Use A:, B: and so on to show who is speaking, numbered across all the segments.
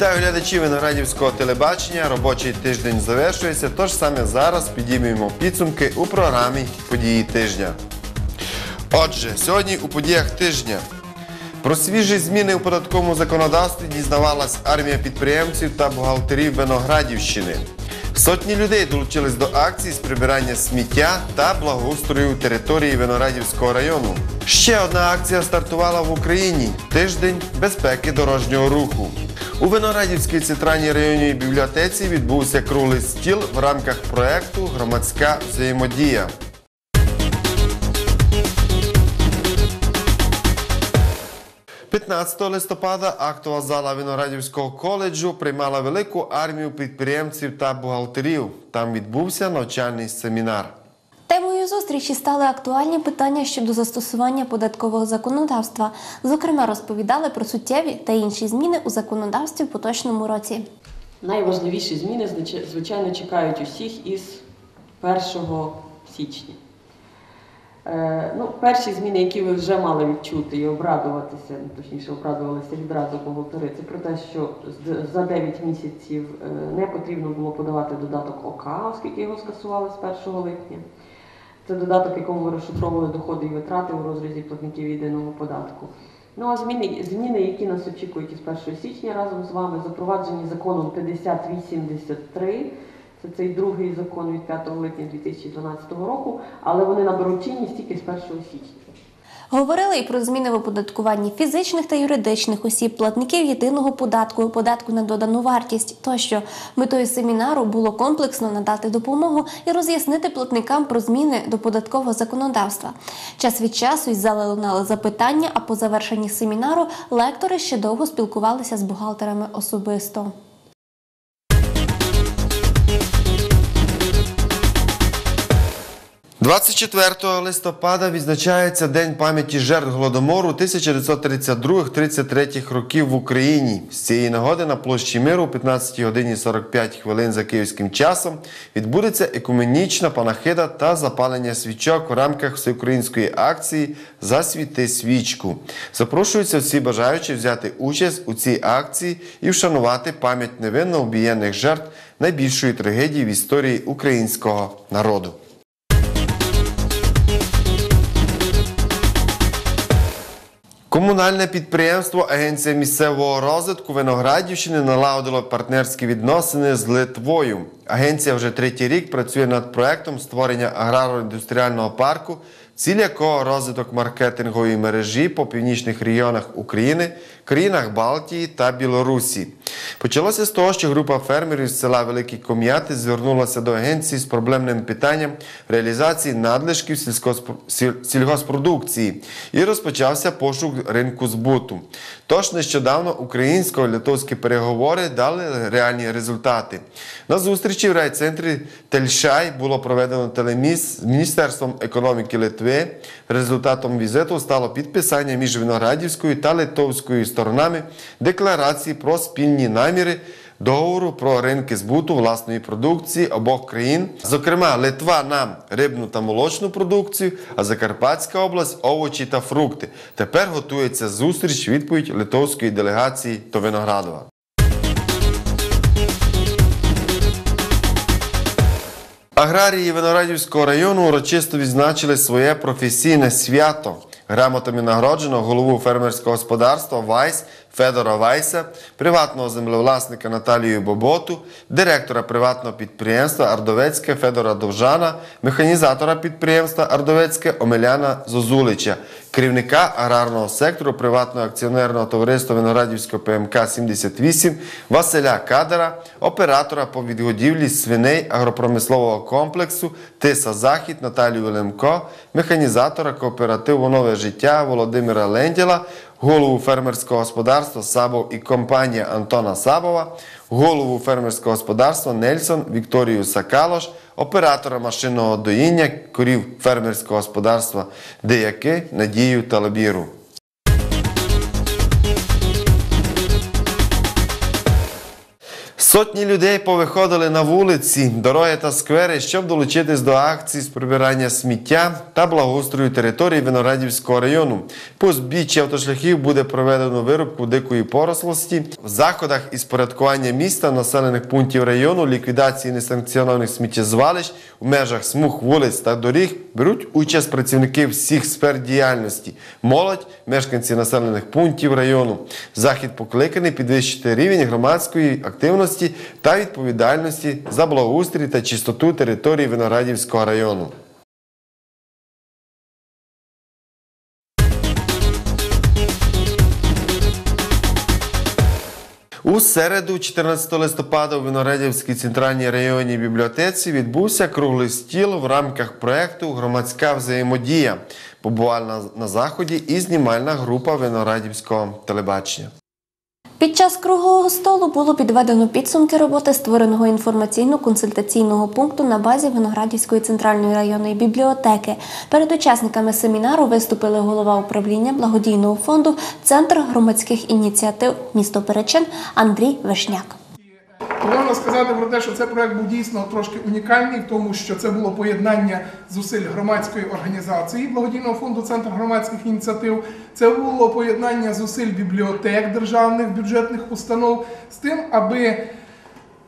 A: Вітаю глядачів Виноградівського телебачення. Робочий тиждень завершується, тож саме зараз підіймемо підсумки у програмі Події тижня. Отже, сьогодні у подіях тижня про свіжі зміни у податковому законодавстві дізнавалась армія підприємців та бухгалтерів Виноградівщини. Сотні людей долучились до акцій з прибирання сміття та благоустрою території Виноградівського району. Ще одна акція стартувала в Україні тиждень безпеки дорожнього руху. У Виноградівській центральній районній бібліотеці відбувся круглий стіл в рамках проекту Громадська взаємодія. 15 листопада актова зала Виноградівського коледжу приймала велику армію підприємців та бухгалтерів. Там відбувся навчальний семінар.
B: Зустрічі стали актуальні питання щодо застосування податкового законодавства. Зокрема, розповідали про суттєві та інші зміни у законодавстві в поточному році.
C: Найважливіші зміни, звичайно, чекають усіх із 1 січня. Е, ну, перші зміни, які ви вже мали відчути і обрадуватися, точніше, обрадувалися відразу бухгалтери, це про те, що за 9 місяців е, не потрібно було подавати додаток ОК, оскільки його скасували з 1 липня. Це додаток, якому розшифровує доходи і витрати у розрізі платників єдиного податку. Ну а зміни, зміни, які нас очікують із 1 січня разом з вами, запроваджені законом 5083. Це цей другий закон від 5 липня 2012 року, але вони наберуть чинність тільки з 1 січня.
B: Говорили і про зміни в оподаткуванні фізичних та юридичних осіб, платників єдиного податку, податку на додану вартість тощо. Метою семінару було комплексно надати допомогу і роз'яснити платникам про зміни до податкового законодавства. Час від часу із зали лунали запитання, а по завершенні семінару лектори ще довго спілкувалися з бухгалтерами особисто.
A: – 24 листопада відзначається День пам'яті жертв Голодомору 1932-33 років в Україні. З цієї нагоди на площі миру о 15 годині 45 хвилин за київським часом відбудеться екуменічна панахида та запалення свічок в рамках всеукраїнської акції Засвіти свічку. Запрошуються всі бажаючі взяти участь у цій акції і вшанувати пам'ять невинно обієнних жертв найбільшої трагедії в історії українського народу. Комунальне підприємство Агенція місцевого розвитку Виноградівщини налагодило партнерські відносини з Литвою. Агенція вже третій рік працює над проектом створення аграро-індустріального парку, ціль якого розвиток маркетингової мережі по північних регіонах України, країнах Балтії та Білорусі. Почалося з того, що група фермерів з села Великі Ком'яти звернулася до агенції з проблемним питанням реалізації надлишків сільгоспродукції і розпочався пошук ринку збуту. Тож нещодавно українсько-литовські переговори дали реальні результати. На зустрічі в райцентрі Тельшай було проведено телеміс з Міністерством економіки Литви. Результатом візиту стало підписання між Виноградівською та Литовською сторонами декларації про спільні наміри договору про ринки збуту власної продукції обох країн. Зокрема, Литва нам рибну та молочну продукцію, а Закарпатська область овочі та фрукти. Тепер готується зустріч відповідь литовської делегації до Виноградова. Аграрії Виноградівського району урочисто відзначили своє професійне свято. Грамотами нагороджено голову фермерського господарства Вайс Федора Вайса, приватного землевласника Наталію Боботу, директора приватного підприємства Ардовецьке Федора Довжана, механізатора підприємства Ардовецьке Омеляна Зозулича, керівника аграрного сектору приватного акціонерного товариства Виноградівського ПМК 78 Василя Кадера, оператора по відгодівлі свиней агропромислового комплексу Тиса Захід Наталію Велемко, механізатора кооперативу Нове життя Володимира Ленділа, голову фермерського господарства Сабов і компанія Антона Сабова, голову фермерського господарства Нельсон Вікторію Сакалош, оператора машинного доїння корів фермерського господарства Деяки Надію Талабіру. Сотні людей повиходили на вулиці, дороги та сквери, щоб долучитись до акцій з прибирання сміття та благоустрою території Виноградівського району. По узбіччі автошляхів буде проведено вирубку дикої порослості. В заходах із порядкування міста, населених пунктів району, ліквідації несанкціонованих сміттєзвалищ у межах смуг вулиць та доріг беруть участь працівники всіх сфер діяльності, молодь, мешканці населених пунктів району. Захід покликаний підвищити рівень громадської активності та відповідальності за благоустрій та чистоту території Виноградівського району. У середу, 14 листопада, у Виноградівській центральній районній бібліотеці відбувся круглий стіл в рамках проєкту Громадська взаємодія. Побувала на, на заході і знімальна група Виноградівського телебачення.
B: Під час круглого столу було підведено підсумки роботи створеного інформаційно-консультаційного пункту на базі Виноградівської центральної районної бібліотеки. Перед учасниками семінару виступили голова управління благодійного фонду Центр громадських ініціатив місто Перечин Андрій Вишняк.
D: Можна сказати про те, що цей проект був дійсно трошки унікальний, в тому що це було поєднання зусиль громадської організації благодійного фонду Центр громадських ініціатив. Це було поєднання зусиль бібліотек державних бюджетних установ з тим, аби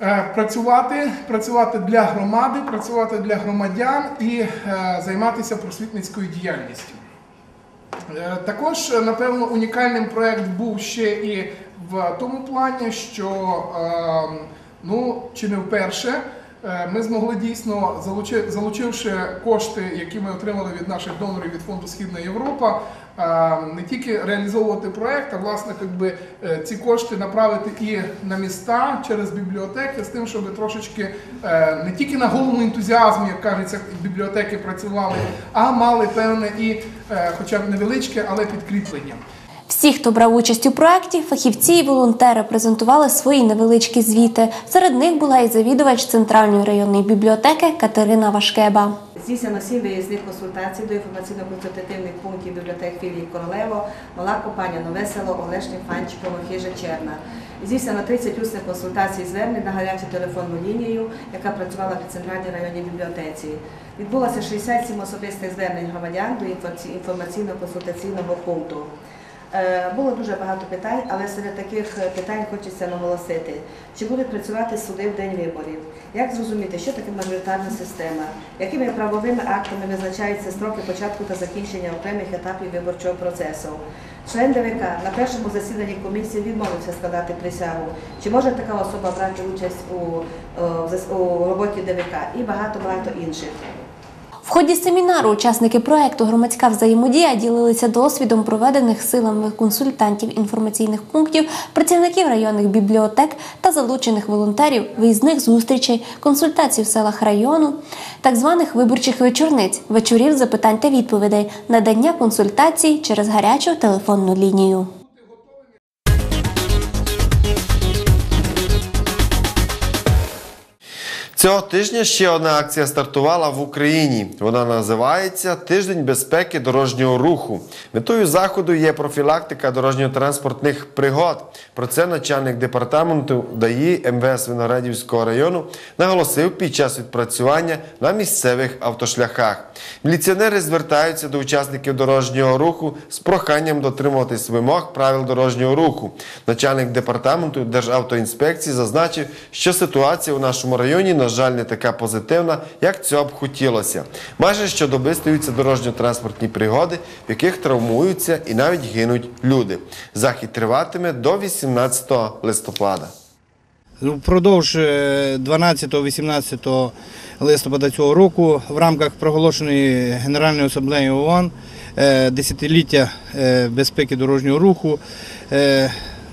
D: е, працювати, працювати для громади, працювати для громадян і е, займатися просвітницькою діяльністю. Е, Також, напевно, унікальним проект був ще і в тому плані, що е, ну, чи не вперше е, ми змогли дійсно, залучивши кошти, які ми отримали від наших донорів від фонду Східна Європа, е, не тільки реалізовувати проект, а власне якби, е, ці кошти направити і на міста через бібліотеки з тим, щоб трошечки не тільки на голому ентузіазмі, як кажеться, бібліотеки працювали, а мали певне і, хоча б невеличке, але підкріплення.
B: Всі, хто брав участь у проєкті, фахівці і волонтери презентували свої невеличкі звіти. Серед них була і завідувач центральної районної бібліотеки Катерина Вашкеба.
E: Здійснено сім виїзних консультацій до інформаційно-консультативних пунктів бібліотек філії Королево, Мала Копаня, Нове село, Олешник, Фанчиково, Хижа, Черна. Здійснено 30 усних консультацій звернень на гарячу телефонну лінію, яка працювала при центральній районній бібліотеці. Відбулося 67 особистих звернень громадян до інформаційно-консультаційного пункту. Е, Було дуже багато питань, але серед таких е, питань хочеться наголосити, чи будуть працювати суди в день виборів, як зрозуміти, що таке мажоритарна система, якими правовими актами визначаються строки початку та закінчення окремих етапів виборчого процесу. Член ДВК на першому засіданні комісії відмовився складати присягу. Чи може така особа брати участь у, е, у роботі ДВК і багато-багато інших.
B: Ході семінару учасники проекту Громадська взаємодія ділилися досвідом проведених силами консультантів інформаційних пунктів, працівників районних бібліотек та залучених волонтерів, виїзних зустрічей, консультацій в селах району, так званих виборчих вечорниць, вечорів запитань та відповідей, надання консультацій через гарячу телефонну лінію.
A: Цього тижня ще одна акція стартувала в Україні. Вона називається Тиждень безпеки дорожнього руху. Метою заходу є профілактика дорожньо-транспортних пригод. Про це начальник департаменту ДАІ МВС Виноградівського району наголосив під час відпрацювання на місцевих автошляхах. Міліціонери звертаються до учасників дорожнього руху з проханням дотримуватись вимог правил дорожнього руху. Начальник департаменту Державтоінспекції зазначив, що ситуація у нашому районі, на жаль, не така позитивна, як цього б хотілося. Майже щодоби стаються дорожньо-транспортні пригоди, в яких травмуються і навіть гинуть люди. Захід триватиме до 18 листопада.
F: Впродовж е, 12-18 листопада цього року в рамках проголошеної Генеральної асамблеї ООН е, десятиліття е, безпеки дорожнього руху е,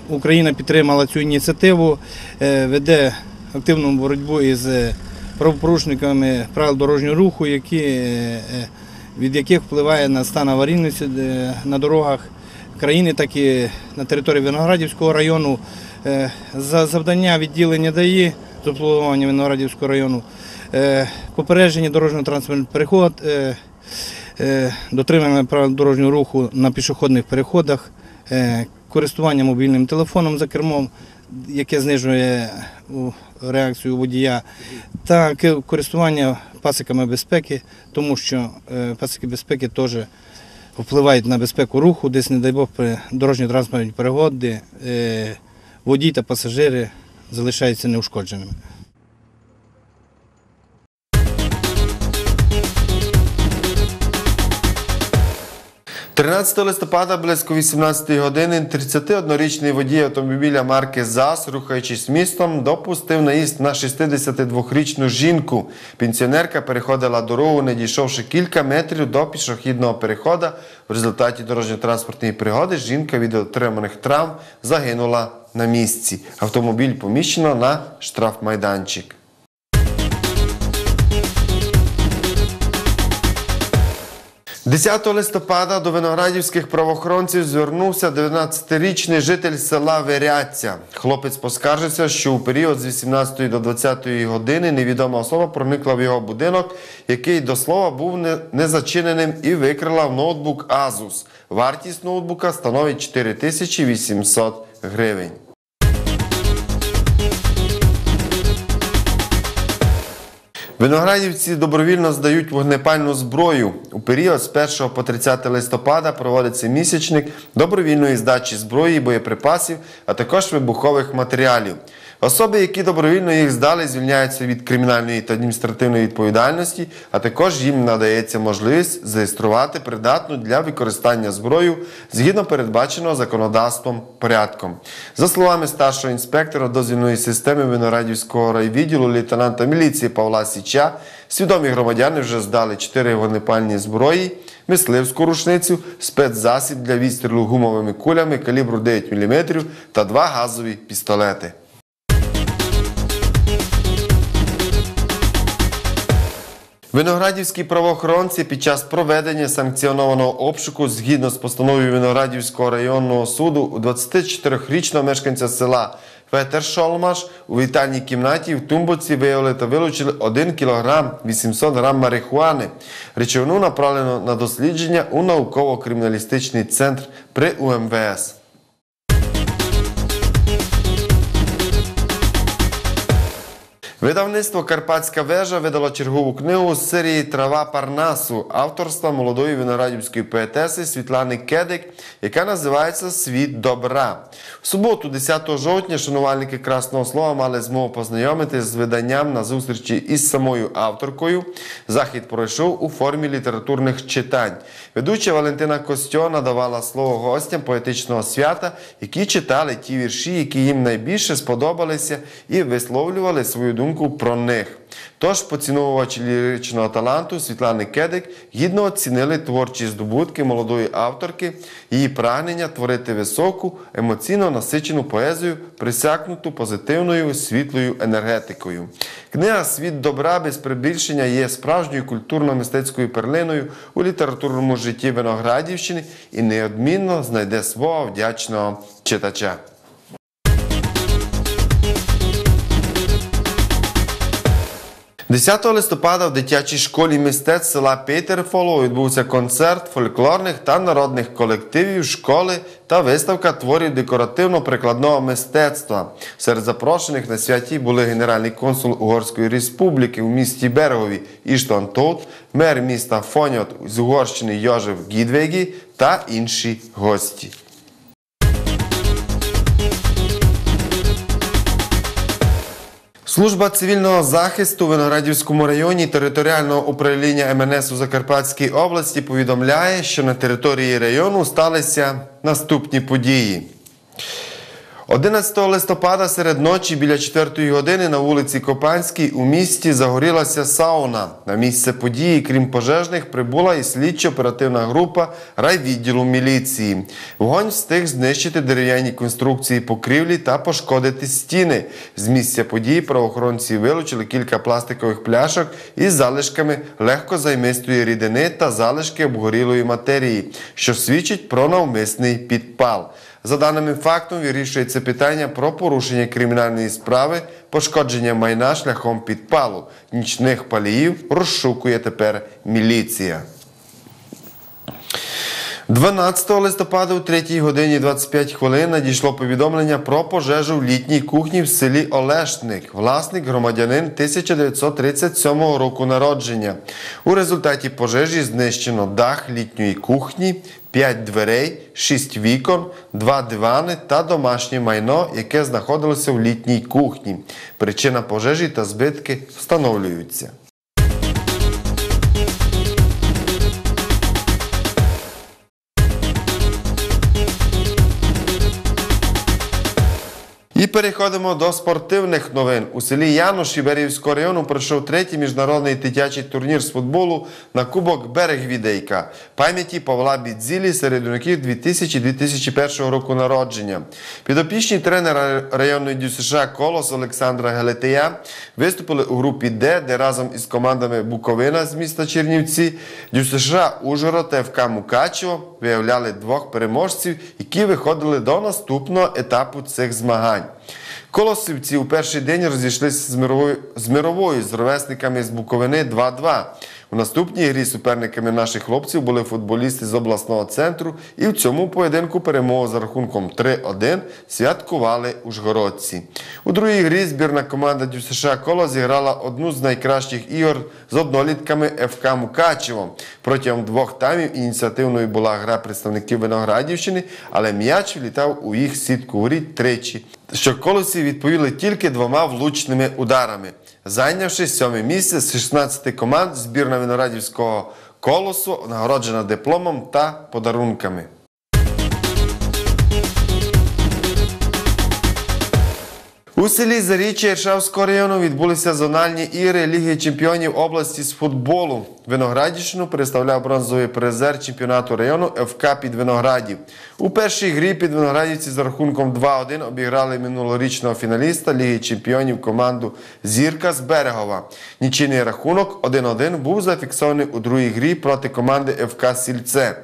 F: Україна підтримала цю ініціативу, е, веде активну боротьбу із е, правопорушниками правил дорожнього руху, які, е, е, від яких впливає на стан аварійності на дорогах країни, так і на території Виноградівського району. За завдання відділення ДАІ з обслуговування Виноградівського району, попередження дорожньо-транспортних переход, е, е, дотримання правил дорожнього руху на пішохідних переходах, користування мобільним телефоном за кермом яке знижує реакцію водія, та користування пасиками безпеки, тому що е, пасики безпеки теж впливають на безпеку руху, десь, не дай Бог, при дорожньо-транспортній пригоди е, водій та пасажири залишаються неушкодженими.
A: 13 листопада близько 18 години 31-річний водій автомобіля марки ЗАЗ, рухаючись містом, допустив наїзд на 62-річну жінку. Пенсіонерка переходила дорогу, не дійшовши кілька метрів до пішохідного переходу. В результаті дорожньо-транспортної пригоди жінка від отриманих травм загинула на місці. Автомобіль поміщено на штрафмайданчик. – 10 листопада до виноградівських правоохоронців звернувся 19-річний житель села Веряця. Хлопець поскаржився, що у період з 18 до 20 години невідома особа проникла в його будинок, який до слова був незачиненим і викрила ноутбук Asus. Вартість ноутбука становить 4800 гривень. Виноградівці добровільно здають вогнепальну зброю. У період з 1 по 30 листопада проводиться місячник добровільної здачі зброї, боєприпасів, а також вибухових матеріалів. Особи, які добровільно їх здали, звільняються від кримінальної та адміністративної відповідальності, а також їм надається можливість зареєструвати придатну для використання зброю згідно передбаченого законодавством порядком. За словами старшого інспектора дозвільної системи Виноградівського райвідділу лейтенанта міліції Павла Січа, свідомі громадяни вже здали 4 вогнепальні зброї, мисливську рушницю, спецзасіб для відстрілу гумовими кулями калібру 9 мм та два газові пістолети. Виноградівські правоохоронці під час проведення санкціонованого обшуку згідно з постановою Виноградівського районного суду у 24-річного мешканця села Петер Шолмаш у вітальній кімнаті в тумбоці виявили та вилучили 1 кг 800 г марихуани. Речовину направлено на дослідження у науково-криміналістичний центр при УМВС. Видавництво Карпатська вежа видало чергову книгу з серії Трава Парнасу авторства молодої виноградівської поетеси Світлани Кедик, яка називається Світ добра. В суботу, 10 жовтня, шанувальники красного слова мали змогу познайомитися з виданням на зустрічі із самою авторкою. Захід пройшов у формі літературних читань. Ведуча Валентина Костьо надавала слово гостям поетичного свята, які читали ті вірші, які їм найбільше сподобалися, і висловлювали свою думку про них. Тож поціновувачі ліричного таланту Світлани Кедик гідно оцінили творчі здобутки молодої авторки, її прагнення творити високу, емоційно насичену поезію, присякнуту позитивною світлою енергетикою. Книга Світ добра без прибільшення є справжньою культурно-мистецькою перлиною у літературному житті Виноградівщини і неодмінно знайде свого вдячного читача. – 10 листопада в дитячій школі мистецтв села Петерфоло відбувся концерт фольклорних та народних колективів школи та виставка творів декоративно-прикладного мистецтва. Серед запрошених на святі були генеральний консул Угорської республіки у місті Берегові Іштван Тоут, мер міста Фоньот з Угорщини Йожев Гідвегі та інші гості. Служба цивільного захисту в Виноградівському районі територіального управління МНС у Закарпатській області повідомляє, що на території району сталися наступні події. 11 листопада серед ночі біля 4 години на вулиці Копанській у місті загорілася сауна. На місце події, крім пожежних, прибула і слідчо-оперативна група райвідділу міліції. Вогонь встиг знищити дерев'яні конструкції покрівлі та пошкодити стіни. З місця події правоохоронці вилучили кілька пластикових пляшок із залишками легкозаймистої рідини та залишки обгорілої матерії, що свідчить про навмисний підпал. За даним фактом вирішується питання про порушення кримінальної справи, пошкодження майна шляхом підпалу. Нічних паліїв розшукує тепер міліція. 12 листопада у 3 годині 25 хвилин надійшло повідомлення про пожежу в літній кухні в селі Олешник. Власник громадянин 1937 року народження. У результаті пожежі знищено дах літньої кухні, 5 дверей, 6 вікон, 2 дивани та домашнє майно, яке знаходилося в літній кухні. Причина пожежі та збитки встановлюються. І переходимо до спортивних новин. У селі Януш Іберівського району пройшов третій міжнародний дитячий турнір з футболу на Кубок Берег Відейка пам'яті Павла Бідзілі серед юнаків 2000-2001 року народження. Підопічні тренера районної ДЮСШ Колос Олександра Гелетея виступили у групі Д, де разом із командами Буковина з міста Чернівці, ДЮСШ Ужгород ФК Мукачево виявляли двох переможців, які виходили до наступного етапу цих змагань. Колосівці у перший день розійшлися з мировою з, ровесниками з Буковини 2-2. У наступній грі суперниками наших хлопців були футболісти з обласного центру, і в цьому поєдинку перемогу за рахунком 3-1 святкували ужгородці. У другій грі збірна команда ДЮСШ Коло зіграла одну з найкращих ігор з однолітками ФК Мукачево. Протягом двох таймів ініціативною була гра представників Виноградівщини, але м'яч влітав у їх сітку воріт тричі. Що колосі відповіли тільки двома влучними ударами. Зайнявши сьоме місце з 16 команд, збірна Виноградівського колосу нагороджена дипломом та подарунками. У селі Заріччя Іршавського району відбулися зональні ігри Ліги чемпіонів області з футболу. Виноградівщину представляв бронзовий призер чемпіонату району ФК під Виноградів. У першій грі під Виноградівці за рахунком 2-1 обіграли минулорічного фіналіста Ліги чемпіонів команду Зірка з Берегова. Нічийний рахунок 1-1 був зафіксований у другій грі проти команди ФК Сільце.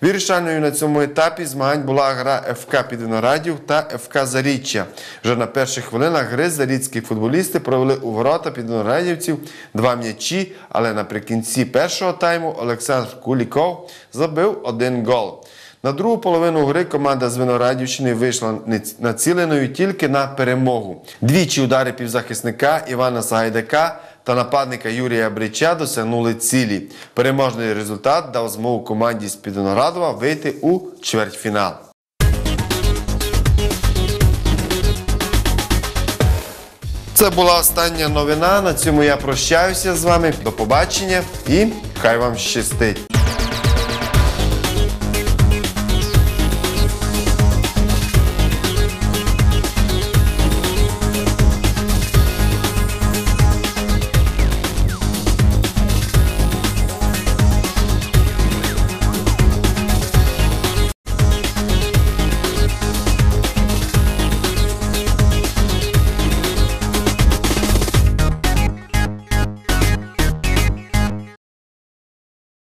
A: Вирішальною на цьому етапі змагань була гра ФК Підвиноградів та ФК Заріччя. Вже на перших хвилинах гри зарічські футболісти провели у ворота підвиноградівців два м'ячі, але наприкінці першого тайму Олександр Куліков забив один гол. На другу половину гри команда з Виноградівщини вийшла націленою тільки на перемогу. Двічі удари півзахисника Івана Сагайдака та нападника Юрія Брича досягнули цілі. Переможний результат дав змогу команді з Підоноградова вийти у чвертьфінал. Це була остання новина. На цьому я прощаюся з вами. До побачення і хай вам щастить!